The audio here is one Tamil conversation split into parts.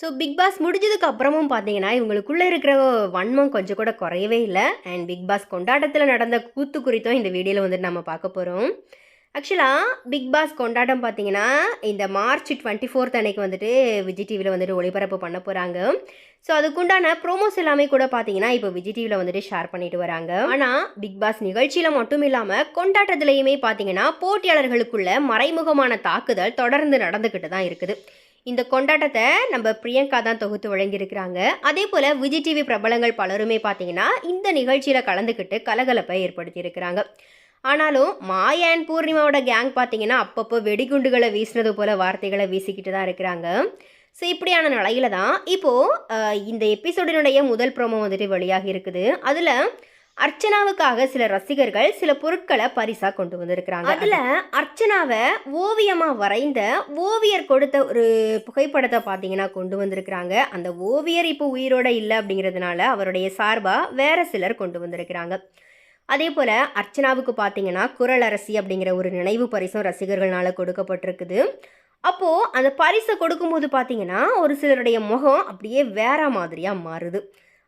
ஸோ பிக் பாஸ் முடிஞ்சதுக்கு அப்புறமும் பார்த்தீங்கன்னா இவங்களுக்குள்ளே இருக்கிற வன்மம் கொஞ்சம் கூட குறையவே இல்லை. அண்ட் பிக் பாஸ் கொண்டாட்டத்தில் நடந்த கூத்து குறித்தும் இந்த வீடியோவில் வந்துட்டு நம்ம பார்க்க போகிறோம் ஆக்சுவலாக பிக் பாஸ் கொண்டாட்டம் பார்த்தீங்கன்னா இந்த மார்ச் டுவெண்ட்டி ஃபோர்த் அன்னைக்கு வந்துட்டு விஜய் டிவியில் வந்துட்டு ஒளிபரப்பு பண்ண போகிறாங்க ஸோ அதுக்குண்டான ப்ரோமோஸ் எல்லாமே கூட பார்த்தீங்கன்னா இப்போ விஜய் டிவியில் வந்துட்டு ஷேர் பண்ணிட்டு வராங்க. ஆனால் பிக் பாஸ் நிகழ்ச்சியில் மட்டும் இல்லாமல் கொண்டாட்டத்துலேயுமே பார்த்தீங்கன்னா போட்டியாளர்களுக்குள்ள மறைமுகமான தாக்குதல் தொடர்ந்து நடந்துக்கிட்டு தான் இருக்குது. இந்த கொண்டாட்டத்தை நம்ம பிரியங்கா தான் தொகுத்து வழங்கியிருக்கிறாங்க. அதே போல் விஜய் டிவி பிரபலங்கள் பலருமே பார்த்தீங்கன்னா இந்த நிகழ்ச்சியில் கலந்துக்கிட்டு கலகலப்பை ஏற்படுத்தியிருக்கிறாங்க. ஆனாலும் மாயா அண்ட் பூர்ணிமாவோட கேங் பார்த்தீங்கன்னா அப்பப்போ வெடிகுண்டுகளை வீசினது போல வார்த்தைகளை வீசிக்கிட்டு தான் இருக்கிறாங்க. ஸோ இப்படியான நிலையில தான் இப்போது இந்த எபிசோடினுடைய முதல் ப்ரோமோ வந்துட்டு வெளியாகி இருக்குது. அதில் அர்ச்சனாவுக்காக சில ரசிகர்கள் சில பொருட்களை பரிசா கொண்டு வந்திருக்கிறாங்க. அதுல அர்ச்சனாவை ஓவியமா வரைந்த ஓவியர் கொடுத்த ஒரு புகைப்படத்தை பார்த்தீங்கன்னா கொண்டு வந்திருக்கிறாங்க. அந்த ஓவியர் இப்போ உயிரோட இல்லை அப்படிங்கிறதுனால அவருடைய சார்பா வேற சிலர் கொண்டு வந்திருக்கிறாங்க. அதே போல் அர்ச்சனாவுக்கு பார்த்தீங்கன்னா குரல் அரசி அப்படிங்கிற ஒரு நினைவு பரிசும் ரசிகர்களால் கொடுக்கப்பட்டிருக்குது. அப்போது அந்த பரிசை கொடுக்கும்போது பார்த்தீங்கன்னா ஒரு சிலருடைய முகம் அப்படியே வேற மாதிரியாக மாறுது.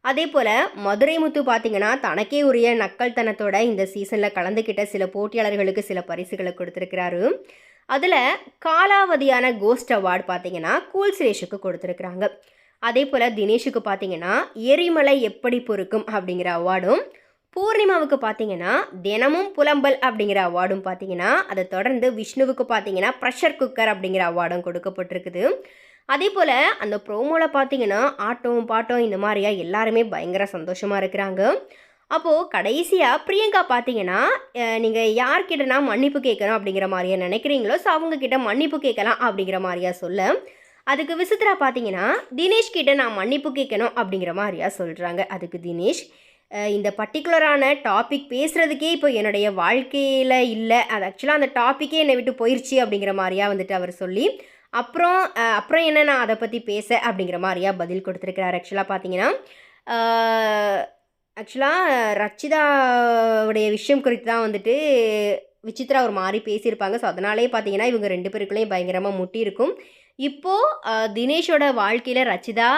அதே போல் மதுரை முத்து பார்த்தீங்கன்னா தனக்கே உரிய நக்கல்தனத்தோட இந்த சீசனில் கலந்துக்கிட்ட சில போட்டியாளர்களுக்கு சில பரிசுகளை கொடுத்துருக்கிறாரு. அதில் காலாவதியான கோஸ்ட் அவார்டு பார்த்தீங்கன்னா கூல் சுரேஷுக்கு கொடுத்துருக்குறாங்க. அதே போல் தினேஷுக்கு பார்த்தீங்கன்னா எரிமலை எப்படி பொறுக்கும் அப்படிங்கிற அவார்டும் பூர்ணிமாவுக்கு பார்த்தீங்கன்னா தினமும் புலம்பல் அப்படிங்கிற அவார்டும் பார்த்தீங்கன்னா அதை தொடர்ந்து விஷ்ணுவுக்கு பார்த்தீங்கன்னா ப்ரெஷர் குக்கர் அப்படிங்கிற அவார்டும் கொடுக்கப்பட்டிருக்குது. அதே போல் அந்த ப்ரோமோவில் பார்த்தீங்கன்னா ஆட்டம் பாட்டம் இந்த மாதிரியா எல்லாருமே பயங்கர சந்தோஷமாக இருக்கிறாங்க. அப்போது கடைசியாக பிரியங்கா பார்த்தீங்கன்னா நீங்கள் யார்கிட்டனா மன்னிப்பு கேட்கணும் அப்படிங்கிற மாதிரியா நினைக்கிறீங்களோ ஸோ அவங்கக்கிட்ட மன்னிப்பு கேட்கலாம் அப்படிங்கிற மாதிரியா சொல்ல. அதுக்கு விசித்திரா பார்த்தீங்கன்னா தினேஷ் கிட்ட நான் மன்னிப்பு கேட்கணும் அப்படிங்கிற மாதிரியா சொல்கிறாங்க அதுக்கு தினேஷ் இந்த பர்டிகுலரான டாபிக் பேசுகிறதுக்கே இப்போ என்னுடைய வாழ்க்கையில் இல்லை. அது ஆக்சுவலாக அந்த டாப்பிக்கே என்னை விட்டு போயிடுச்சு அப்படிங்கிற மாதிரியா வந்துட்டு அவர் சொல்லி அப்புறம் அப்புறம் என்ன நான் அதை பற்றி பேச அப்படிங்கிற மாதிரியா பதில் கொடுத்துருக்கிறார். ஆக்சுவலாக பார்த்தீங்கன்னா ஆக்சுவலாக ரச்சிதாவுடைய விஷயம் குறித்து தான் வந்துட்டு விசித்ரா ஒரு மாதிரி பேசியிருப்பாங்க. ஸோ அதனாலே பார்த்தீங்கன்னா இவங்க ரெண்டு பேருக்குள்ளேயும் பயங்கரமாக முட்டி இருக்கும். இப்போது தினேஷோட வாழ்க்கையில் ரச்சிதா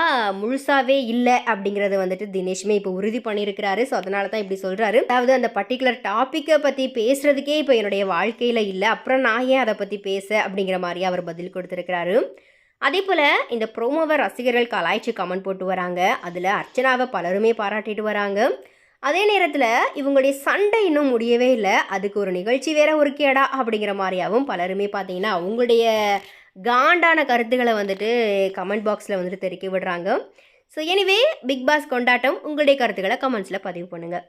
முழுசாவே இல்லை அப்படிங்கிறத வந்துட்டு தினேஷுமே இப்போ உறுதி பண்ணியிருக்கிறாரு. ஸோ அதனால தான் இப்படி சொல்கிறாரு அதாவது அந்த பர்டிகுலர் டாப்பிக்கை பற்றி பேசுகிறதுக்கே இப்போ என்னுடைய வாழ்க்கையில் இல்லை. அப்புறம் நான் ஏன் அதை பற்றி பேச அப்படிங்கிற மாதிரி அவர் பதில் கொடுத்துருக்கிறாரு. அதே போல் இந்த ப்ரோமோவை ரசிகர்கள் கலாய்ச்சி கமெண்ட் போட்டு வராங்க. அதில் அர்ச்சனாவை பலருமே பாராட்டிட்டு வராங்க. அதே நேரத்தில் இவங்களுடைய சண்டை இன்னும் முடியவே இல்லை. அதுக்கு ஒரு நிகழ்ச்சி வேற ஒரு கேடா அப்படிங்கிற மாதிரியாகவும் பலருமே பார்த்தீங்கன்னா அவங்களுடைய காண்டான கருத்துக்களை வந்துட்டு கமெண்ட் பாக்ஸில் வந்துட்டு தெரிவிக்க விடுறாங்க. ஸோ எனிவே பிக் பாஸ் கொண்டாட்டம் உங்களுடைய கருத்துக்களை கமெண்ட்ஸில் பதிவு பண்ணுங்கள்